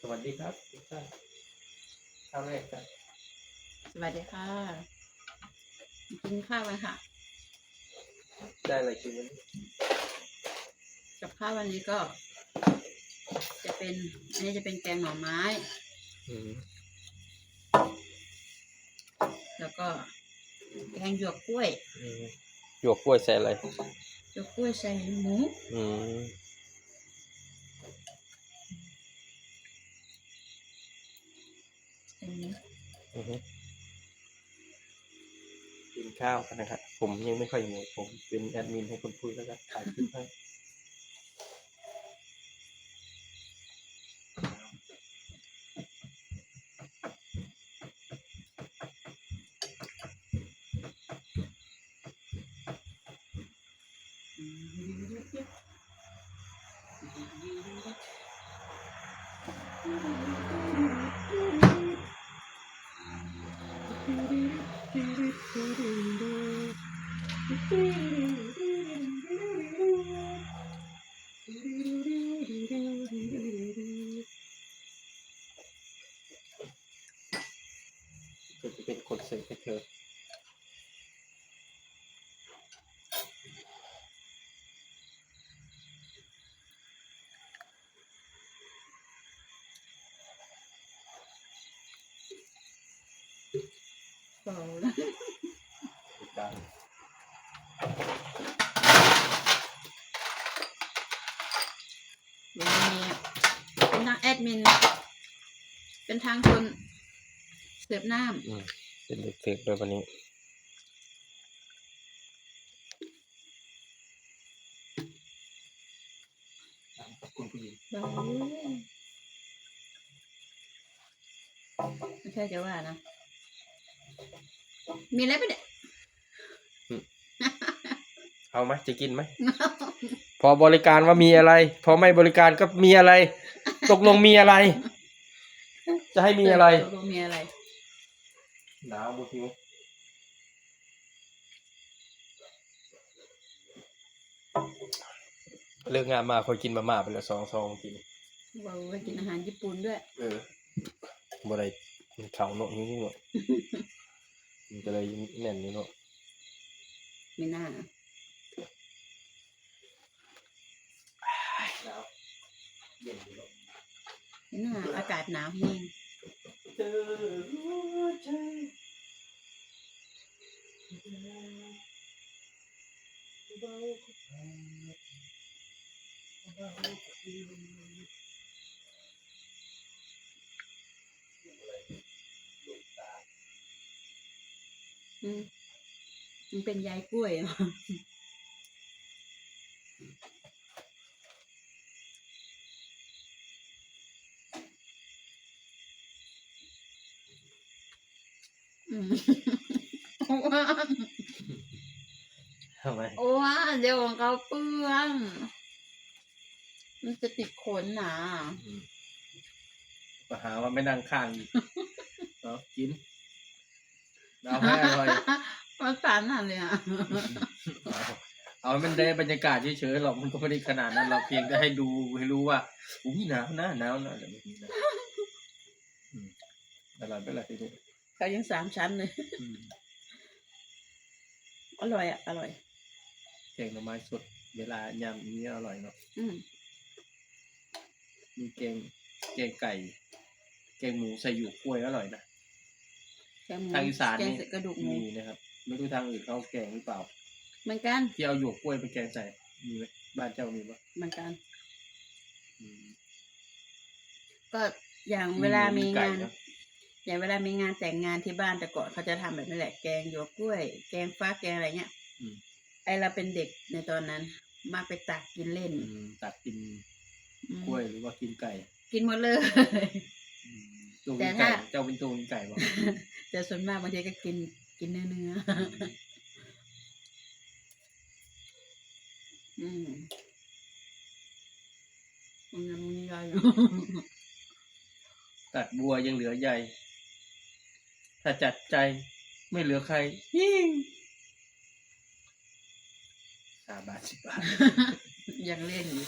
สวัสดีครับทุกท่านข้าวแรกกันสวัสดีค่ะ กินข้าวกันค่ะ ได้อะไรกินวันนี้กับข้าววันนี้ก็ จะเป็นอันนี้จะเป็นแกงหน่อไม้ อืมแล้วก็แกงหยวกกล้วยอืมหยวกกล้วยใส่อะไรหยวกกล้วยใส่หมู อืม ใส่หมู อือฮึ กินข้าวกันนะครับ ผมยังไม่ค่อยหิวผมเป็นแอดมินให้คนพูดแล้วก็ถ่ายคลิปให้ ก็จะเป็นคนเสิร์ฟให้เธอ ก็ติดตามวันนี้เป็นทางแอดมิน เป็นทางคนเสิร์ฟน้อืมเป็นเด็กเสิร์ฟด้วยวันนี้ขอบคุณผู้หญิงำเราไม่ใช่จะว่านะ มีอะไรปะเนี่ยเอาไหมจะกินไหม พอบริการว่ามีอะไร พอไม่บริการก็มีอะไร ตกลงมีอะไร จะให้มีอะไรตกลงมีอะไรหนาวบุหิวเลิกงานมาคอยกินมาม่าไปแล้วสองซองกินว่าไปกินอาหารญี่ปุ่นด้วย เออบ่ได้มันเขาเนาะนี่นี่เนาะ มันก็เลยแน่นนี่เนาะไม่น่าหนาวเย็นอยู่เนาะไม่น่าอากาศหนาวแห้งเจอหัวใจเบาเบาเบาอื มันเป็นยายกล้วยเหรออืมว้าทำไมว้าเดี๋ยวของเขาเปื้อนมันจะติดขนหนามาหาว่าไม่นั่งข้างอีกเอากินเอาให้อร่อย มันสารนั่นเลยอะเอาเอาให้มันได้บรรยากาศเฉยๆหรอกมันก็ไม่ได้ขนาดนั้นเราเพียงแต่ให้ดูให้รู้ว่าอุ้ยหนาวนะหนาวนะแต่ไม่มีนะอืมอร่อยไปเลยทีนี้เขายังสามชั้นเลยอืมอร่อยอะอร่อย แกงหน่อไม้สดเวลายำนี้อร่อยเนาะอืมมีแกงแกงไก่ แกงหมูใส่หยวกกล้วยอร่อยนะ แกงหมูทางอีสานแกงนี่ใส่กระดูกหมู มีนะครับ ไม่รู้ทางอื่นเขาแกงหรือเปล่า เหมือนกัน ที่เอาหยวกกล้วยไปแกงใส่มีไหมบ้านเจ้ามีปะเหมือนกัน อืม ก็อย่างเวลามีไก่งานเนอะอย่างเวลามีงานแต่งงานที่บ้านแต่ก่อนเขาจะทำแบบนี้แหละแกงหยวกกล้วย แกงฟ้าแกงอะไรเงี้ยอืม ไอเราเป็นเด็กในตอนนั้น มาไปตักกินเล่นอืมตักกินอืมกล้วยหรือว่ากินไก่กินหมดเลย อืมตัวแต่กินถ้าไก่เจ้าเป็นตัวกินไก่ปะแต่ส่วนมากบางทีก็กิน กินเนื้อเนื้ออืมมันยังมีอะไรอยู่ตัดบัวยังเหลือใยถ้าจัดใจไม่เหลือใครยิ่งสามบาทสิบบาทยังเล่นอยู่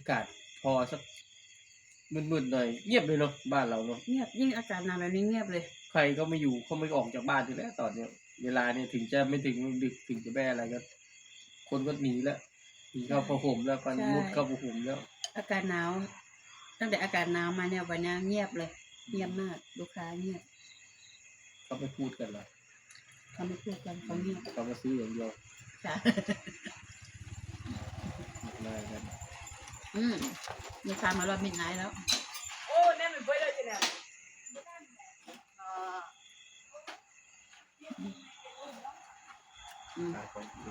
ากาศพอสัก มืดๆหน่อยเงียบเลยเนาะบ้านเราเนาะเงียบยิ่งอากาศหนาวแบบนี้เงียบเลย ใครก็ไม่อยู่เขาไม่ออกจากบ้านอยู่แล้วตอนเนี้ยเวลาเนี่ยถึงจะไม่ถึงดึกถึงจะแม่อะไรก็คนก็หนีแล้วหนีเข้าผ้าห่มแล้วกันใช่ มุดเข้าผ้าห่มแล้ว อากาศหนาวตั้งแต่อากาศหนาวมาเนี่ยวันนี้เงียบเลย เงียบมากลูกค้าเงียบเขาไม่พูดกันหรอกเขาไม่พูดกันเขาเงียบเขามาซื้ออย่างเดียวจ้ะ ไม่กัน อืมลูกค้ามารอบมิดไนท์แล้ว โอ้แน่มันเบิดเลยจ้ะเนี่ยอืม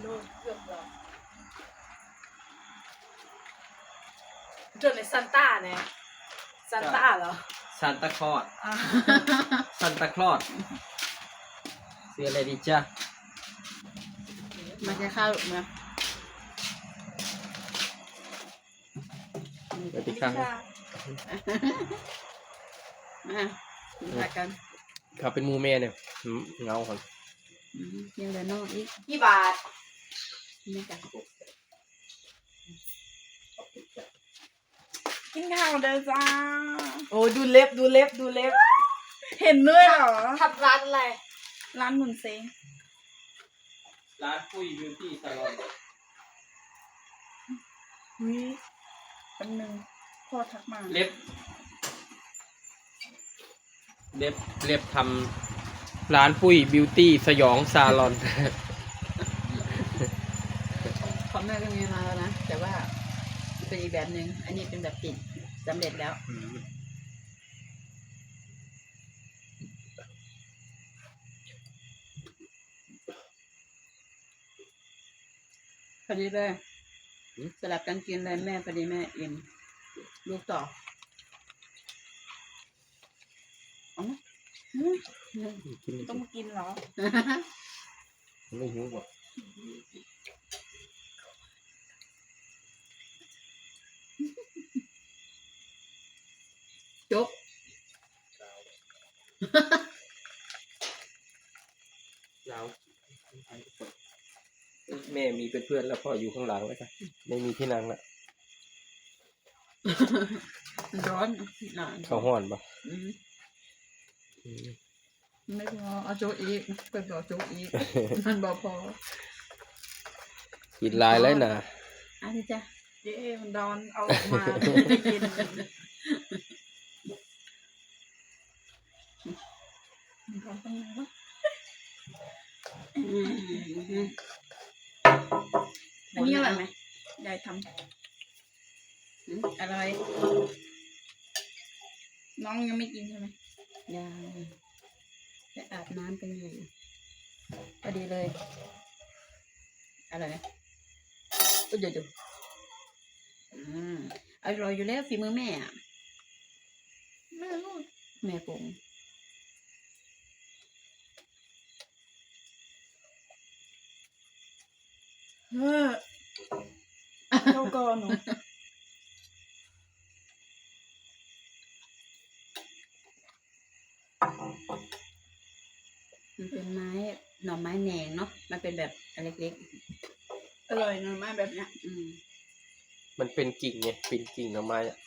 โดนเกือบแล้วจนในซันต้าเนี่ยซันต้าเหรอซันตาคลอดอ่าซันตาคลอดซื้ออะไรดีจ้ามาจะข้าว นะสวัสดีครับมามากันเขาเป็นหมูแม่เนี่ยหืมเงาคนอืมยังเหลือนอกอีกกี่บาทนี่จ้ะกินข้าวเด้อจ้า โอ้ดูเล็บดูเล็บดูเล็บ เห็นด้วยเหรอ ทับร้านอะไร ร้านหมุนเซงร้านปุ้ยบิวตี้ซาลอนวิ แป๊บนึงพ่อทักมาเล็บ เล็บเล็บทำร้านปุ้ยบิวตี้สยองซาลอน ของแม่ก็มีมาแล้วนะ แต่ว่าเป็นอีกแบบหนึ่งอันนี้เป็นแบบติดสำเร็จแล้ว พอดีเลยอืม สลับกันกินเลยแม่พอดีแม่อิ่มลูกต่อเอาไหมอืมต้องกินเหรอ ไม่หิวบ่จบ เรา แม่มีเพื่อนๆแล้วพ่ออยู่ข้างหลังแล้วจ้ะไม่มีที่นั่งละร้อนหนานเขาห้อนปะอืมไม่พอเอาโจกอีกเปิดบอกโจกอีก มันบอกพอกินลายแล้วนะอันนี้จ้ะเย้มันดอนเอาออกมาจะกินมันดอนตรงไหนวะอืม อืมอันนี้อร่อยไหมยายทอืมอร่อยำน้องยังไม่กินใช่ไหมยังจะอาบน้ำกันอยู่พอดีเลย อะไรนะก็เดี๋ยวดูอืมอร่อยอยู่แล้วฝีมือแม่อะแม่ลูกแม่ปรุง เฮ้อเจ้าก่อนหนูมันเป็นไม้หน่อไม้แหนงเนาะ มันเป็นแบบอันเล็กอร่อยหนูมากแบบเนี้ยๆอืมมันเป็นกิ่งไงเป็นกิ่งออกมาอะ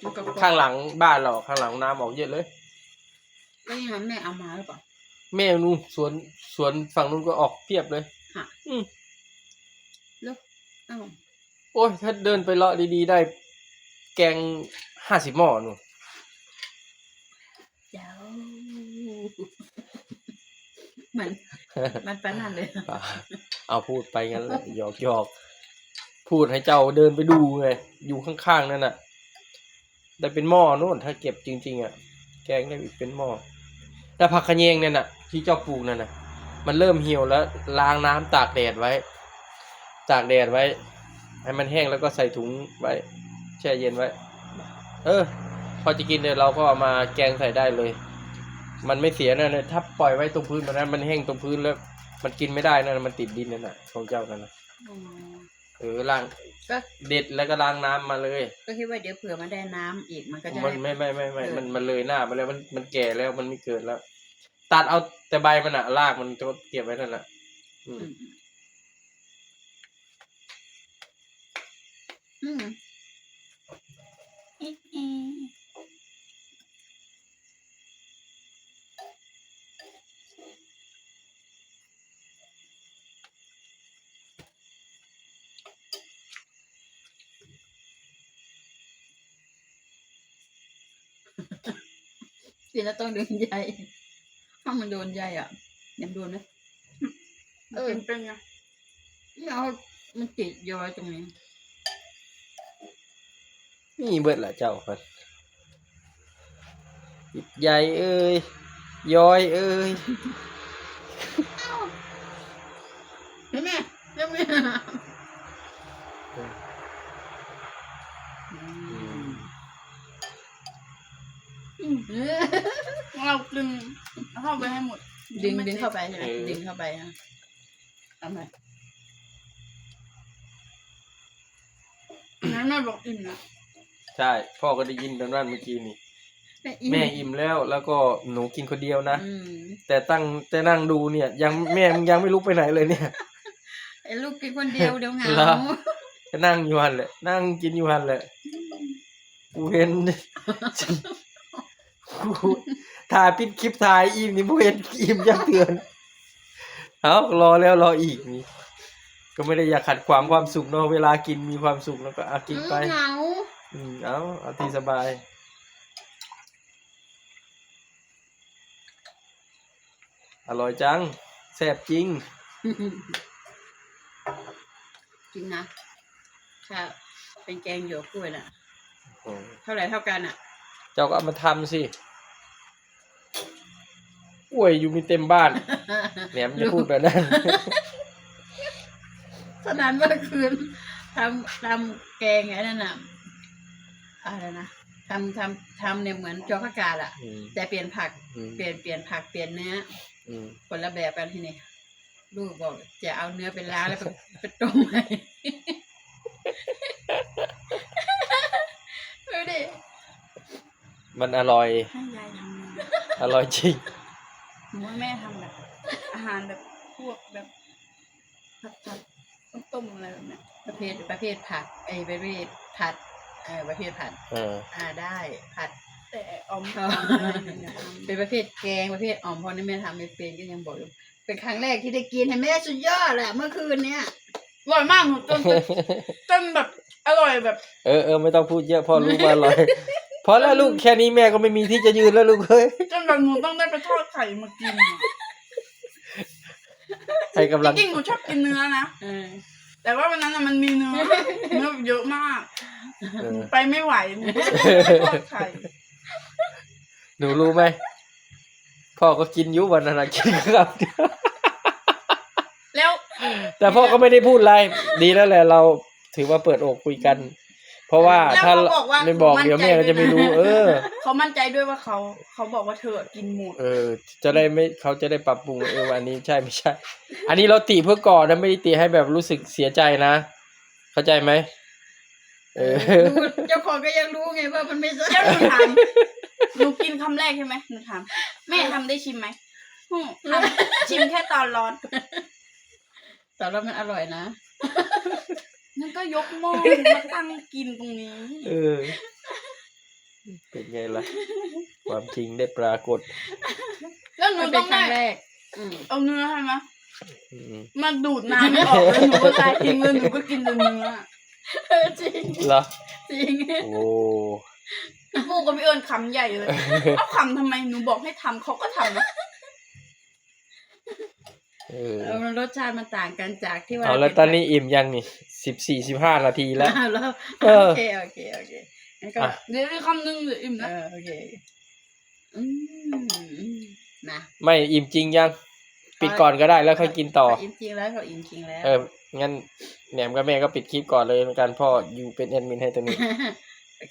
อยู่กับข้างหลังบ้านเราข้างหลังน้ำออกเยอะเลยแล้วยังไงแม่เอามาหรือเปล่า แม่นู่นสวนสวนฝั่งนู้นก็ออกเพียบเลยค่ะ อืมแล้ว อ้าวโอ้ยถ้าเดินไปเลาะดีๆได้ แกงห้าสิบหม้อนู่นเจ้ามันมันปานนั่นเลยป่าเอาพูดไปงั้นแหละหยอกหยอกพูดให้เจ้าเดินไปดูไงอยู่ข้างๆนั่นน่ะได้เป็นหม้อนู่นถ้าเก็บจริง ๆ อะ แกงได้อีกเป็นหม้อแต่ผักขะแยงเนี่ยน่ะ ที่เจ้าปลูกนั่นน่ะ มันเริ่มเหี่ยวแล้วล้างน้ำตากแดดไว้ ตากแดดไว้ ให้มันแห้งแล้วก็ใส่ถุงไว้ แช่เย็นไว้ เออ พอจะกินเนี่ยเราก็เอามาแกงใส่ได้เลย มันไม่เสียนะเนี่ยถ้าปล่อยไว้ตรงพื้นมันนั้นมันแห้งตรงพื้นแล้ว มันกินไม่ได้นะมันติดดินนั่นน่ะของเจ้านั่นน่ะอ๋อเออล้างก็เด็ดแล้วก็ล้างน้ำมาเลย ก็คิดว่าเดี๋ยวเผื่อมันได้น้ำอีกมันก็จะมันได้ไม่ไม่ไม่ไม่เออมันมันเลยหน้าไปแล้วมันมันแก่แล้วมันไม่เกิดแล้ว ตัดเอาแต่ใบมันอะรากมันก็เก็บไว้นั่นแหละอืม อืมอืมกินแล้วต้องโดนใยถ้ามันโดนใยอะยังโดนไหมเออเป็นไงไม่เอามันติดยอยตรงนี้ นี่เบิดละเจ้าครับอิดใหญ่เอ้ยย้อยเอ้ยเห็นไหมเห็นไหมเออเราดึงเข้าไปให้หมด ดึงดึงเข้าไปใช่ไหมดึงเข้าไปฮะทำไมนั้นแม่บอกอิ่มนะ ใช่ พ่อก็ได้ยินตอนนั้นเมื่อกี้นี่แม่อิ่มแม่อิ่มแล้วแล้วก็หนูกินคนเดียวนะอืมแต่ตั้งแต่นั่งดูเนี่ย ยังแม่มึงยังไม่ลุกไปไหนเลยเนี่ยไอ้ลูกกินคนเดียวเดี๋ยวเหงาเหรอก็นั่งอยู่หันแหละนั่งกินอยู่หันแหละกูเห็นกูถ่ายปิดคลิปถ่ายอิ่มนี่กูเห็นอิ่มยังเตือนเอารอแล้วรออีกนี่ก็ไม่ได้อยากขัดขวางความสุขเนาะเวลากินมีความสุขแล้วก็อากินไปเหงา อืมเอาเอาที่สบาย อร่อยจังแซ่บจริง จริงนะถ้าเป็นแกงหยวกกล้วยน่ะอืมเท่าไหร่เท่ากันอะ เจ้าก็เอามาทำสิกล้วยอยู่มีเต็มบ้านแหนมจะพูดแบบนั้น สนานเมื่อคืนทำทำแกงไอ้นั่นน่ะ อะไรนะทำทำทำเนี่ยเหมือนจอข้ากาดอะอืมแต่เปลี่ยนผัก อืมเปลี่ยนเปลี่ยนผักเปลี่ยนเนื้ออืมคนละแบบกันทีนี้ลูกบอก จะเอาเนื้อไปล้างแล้วไปไปต้มใหม่ ดูดิมันอร่อย ให้ยายทำนะอร่อยจริง หนูว่าแม่ทำแบบ อาหารแบบพวกแบบผัดผัดต้มๆอะไรแบบเนี้ยประเภทประเภทผักไอ้ประเภทผัด เออประเภทผัด เออ อ่าได้ผัด แต่ออมอ๋อทำอะไรอย่างเงี้ยทำเป็นประเภทแกงประเภทอ่อมเพราะนี่แม่ทำไม่เป็นก็ยังบอกอยู่เป็นครั้งแรกที่ได้กินเห็นไหมสุดยอดแหละเมื่อคืนเนี้ยอร่อยมากหนูจนจนแบบอร่อยแบบเออเออไม่ต้องพูดเยอะพอรู้ว่าอร่อยพอแล้วลูกแค่นี้แม่ก็ไม่มีที่จะยืนแล้วลูกเฮ้ยจนแบบหนูต้องได้ไปทอดไข่มากินอะให้กำลัง จริงๆหนูชอบกินเนื้อนะ เออ แต่ว่าวันนั้นน่ะมันมีเนื้อ เนื้อเยอะมาก เออไปไม่ไหวหนูก็เลยไปทอดไข่หนูรู้ไหมพ่อก็กินอยุวันนั้นนะกินครับ แล้วแต่พ่อก็ไม่ได้พูดอะไร ดีแล้วแหละเราถือว่าเปิดอกคุยกันเพ ราะว่าแล้วถ้าเขาบอกว่า ไม่บอกมั่นเดี๋ยวแม่ใจก็จะไม่รู้ เออ เขามั่นใจด้วยว่าเขาเขาบอกว่าเธอกินหมด เออ จะได้ไม่เขาจะได้ปรับปรุงเออวันนี้ใช่ไม่ใช่ อันนี้เราติเพื่อก่อนนะไม่ได้ติให้แบบรู้สึกเสียใจนะ เข้าใจไหมเออรู้เจ้าของก็ยังรู้ไงว่ามันไม่ใช่แล้วหนูถามหนูกินคำแรกใช่ไหมหนูถามแม่ทำได้ชิมไหมอืมทำชิมแค่ตอนร้อน แต่ว่ามันอร่อยนะ นั่นก็ยกหม้อมาตั้งกินตรงนี้ เออ เป็นไงล่ะ ความจริงได้ปรากฏ แล้วหนูมันเป็ต้นองครั้ได้งแรกอืมเอาเนื้อใช่ไหมอืมมาดูดน้ำไม่ออกแล้วหนูก็ตายทิ้งเลยหนูก็กินแต่เนื้อเออจริงเหรอจริงโอ้ พี่ปูกับพี่เอิญคำใหญ่เลย เอาคำทำไมหนูบอกให้ทำเขาก็ทำนะ เออเออมันรสชาติมันต่างกันจากที่ว่าเอาแล้วตอนนี้อิ่มยังนี่สิบสี่สิบห้านาทีแล้ว อ้าวแล้วเออโอเคโอเคโอเคงั้นก็อะ เดี๋ยวอีกคำนึงเดี๋ยวอิ่มเอนะอโอเคอืมนะไม่อิ่มจริงยัง ปิดก่อนก็ได้แล้วค่อยกินต่อ เขาอิ่มจริงแล้วเขาอิ่มจริงแล้ว เออ งั้นแหนมกับแม่ก็ปิดคลิปก่อนเลยเหมือนกันพ่ออยู่เป็นแอดมินให้ตรงนี้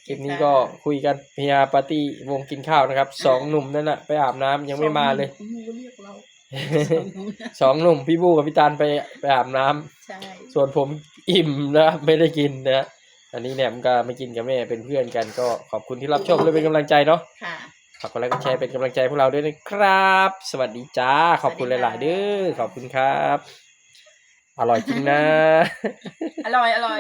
คลิปนี้ก็คุยกันพยาปาร์ตี้วงกินข้าวนะครับสองหนุ่มนั่นแหละไปอาบน้ำยังไม่มาเลยหนูก็เรียกเรา สองหนุ่มพี่บูกับพี่ตาลไปไปอาบน้ำใช่ ส่วนผมอิ่มนะครับไม่ได้กินนะอันนี้แหนมก็ไม่กินกับแม่เป็นเพื่อนกันก็ขอบคุณที่รับชมและเป็นกำลังใจเนาะค่ะฝากกดไลค์กดแชร์เป็นกำลังใจพวกเราด้วยนะครับ สวัสดีจ้า ขอบคุณหลาย ๆ เด้อขอบคุณครับ อร่อยจริงนะ อร่อยอร่อย